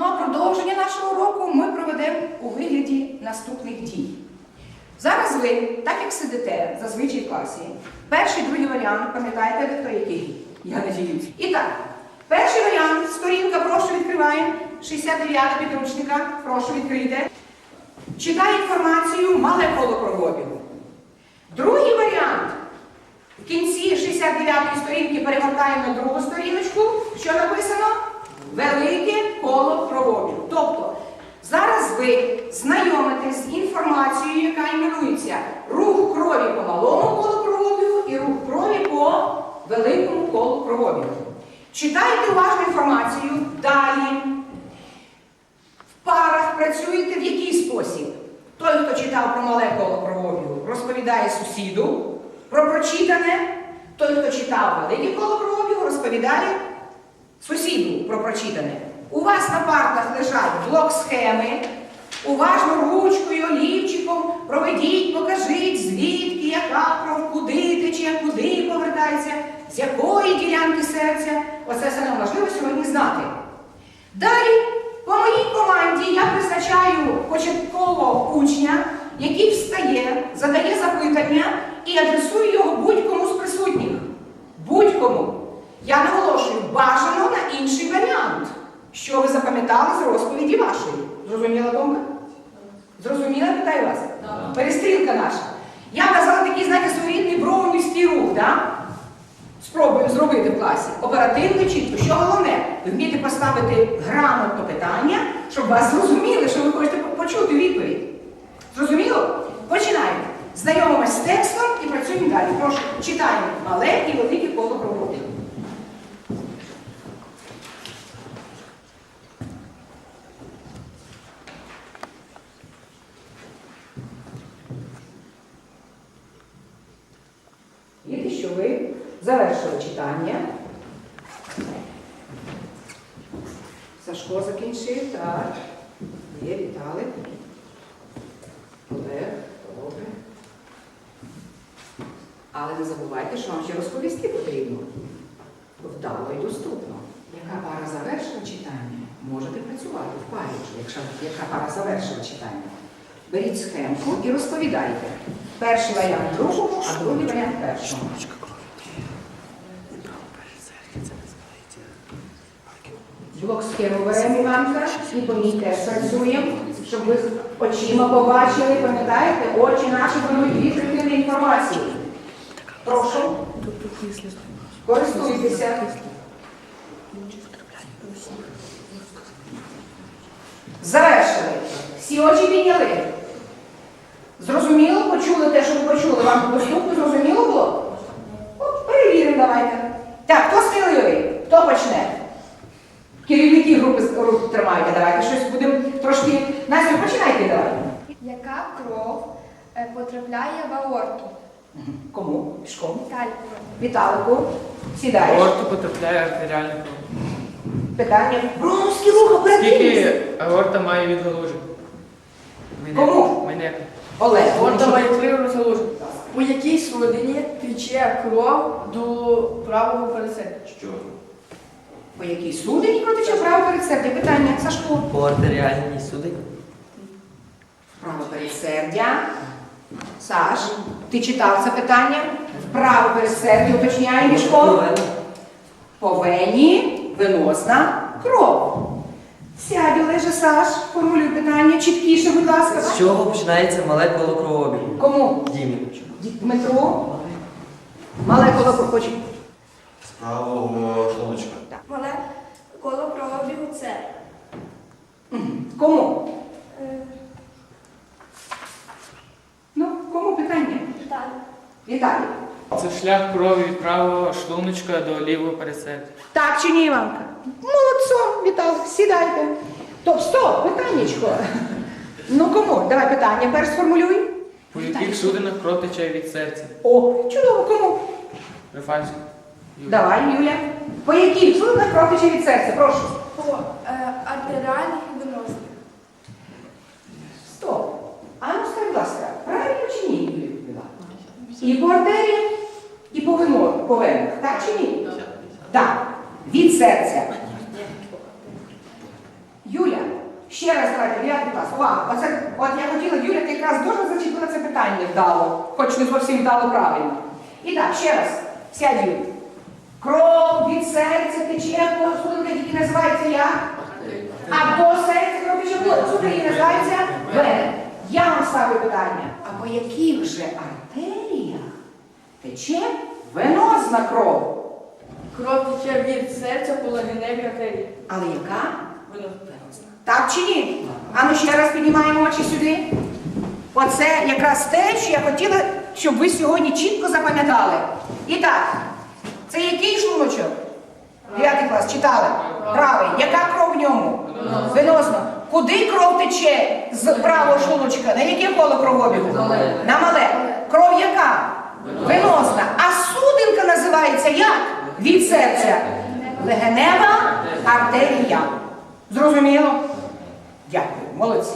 Ну а продовження нашого уроку ми проведемо у вигляді наступних дій. Зараз ви, так як сидите зазвичай в класі, перший, другий варіант, пам'ятаєте, де хто який? Я надіюсь. І так, перший варіант, сторінка, прошу відкриваємо. 69 підручника, прошу відкрийте. Читай інформацію, мале коло кровообігу. Другий варіант. В кінці 69-ї сторінки перегортаємо на другу сторіночку. Що написано? Велике коло кровообігу. Тобто, зараз ви знайомитесь з інформацією, яка іменується рух крові по малому колу кровообігу і рух крові по великому колу кровообігу. Читайте уважну інформацію далі. В парах працюєте в який спосіб? Той, хто читав про мале коло кровообігу, розповідає сусіду про прочитане. Той, хто читав велике коло кровообігу, розповідає сусіду про прочитане. У вас на партах лежать блок схеми. Уважно ручкою, олівчиком проведіть, покажіть, звідки, яка кров, куди тече, куди повертається, з якої ділянки серця. Оце все нам важливо сьогодні знати. Далі, по моїй команді я призначаю початкового учня, який встає, задає запитання і адресує його будь-кому з присутніх. Будь-кому. Я наголошую, бажано на інший варіант. Що ви запам'ятали з розповіді вашої? Зрозуміла думка? Зрозуміла, питаю вас? Перестрілка наша. Я казала такий, знаєте, своєрідний броунівський рух, да? Спробую зробити в класі. Оперативно, чітко. Що головне? Ви вмієте поставити грамотно питання, щоб вас зрозуміли, що ви хочете почути відповідь. Зрозуміло? Починаємо. Знайомимося з текстом і працюємо далі. Прошу, читаємо мале і велике коло кровообігу. Вірте, що ви завершили читання. Сашко закінчив, так. Є, Віталик. Олег, добре. Але не забувайте, що вам ще розповісти потрібно. Вдало і доступно. Яка пара завершила читання, можете працювати в парі, якщо яка пара завершила читання. Беріть схемку і розповідайте. Перший варіант другому, а другий варіант першому. Блок схему беремо і по ній теж працюємо, щоб ви очима побачили, пам'ятаєте, очі наші беруть дві третини інформації. Прошу. Користуйтеся. Завершили. Всі очі підняли. Зрозуміло? Почули те, що ви почули. Вам доступно зрозуміло було? От, перевіримо давайте. Так, хто сміливий? Хто почне? Керівники групи з- рук тримайте, давайте щось будемо трошки. Настя, починайте давай. Яка кров е, потрапляє в аорту? Кому? Пішком. Далі. Віталику. Сідаєш. Аорту потрапляє артеріальна кров. Питання. Броновський рух оперативність. Скільки аорта має відгалужень? Кому? Мене. Олег. Орда має три розгалуження. У якій судині тече кров до правого пересадки? По якій судині протиче право передсердя? Питання. Сашко. По артеріальній судині. Право передсердя. Саш, ти читав це питання? Вправо передсердя, уточняє мішко. По вені веносна кров. Сядь, Олеже, Саш, формулюй питання чіткіше, будь ласка. З чого починається мале коло кровообігу? Кому? Дімі. Дмитро. Мале коло хоче. З правого шлуночка. Коло це. Кому? е, Ну, кому питання? Далі. Віталій. Це шлях крові від правого шлуночка до лівого пересадки. Так чи ні, Іванка? Молодцом, Віталик, сідайте. Топ, стоп, питаннячко. Ну кому? Давай питання перш сформулюй. По яких судинах кров тече від серця? О, чудово, кому? Рефальську. Давай, Юля. По судинах кров тече від серця? Прошу. По е, артеріальних і веносних. Стоп. А ну скажи, будь ласка, правильно чи ні, Юлія відповіла? І по артеріях, і по вено- по венах. Так чи ні? Так. Від серця. Юля, От я хотіла, Юля, ти якраз дуже зачепила це питання вдало, хоч не зовсім вдало правильно. І так, ще раз, сядь, Юля. Кров від серця тече судинка, які називається як? А до серця кров тече по судинка, які називається вена. Я вам ставлю питання, а по яких же артеріях тече венозна кров? Кров тече від серця по легеневій артерії. Але яка? Воно. Так чи ні? А ну ще раз піднімаємо очі сюди. Оце якраз те, що я хотіла, щоб ви сьогодні чітко запам'ятали. І так, це який шлуночок? Дев'ятий клас, читали? Правий. Яка кров в ньому? Виносно. Куди кров тече з правого шлуночка? На яке коло кровообігу? На мале. Кров яка? Виносна. А судинка називається як? Від серця. Легенева артерія. Зрозуміло? Дякую, молодці.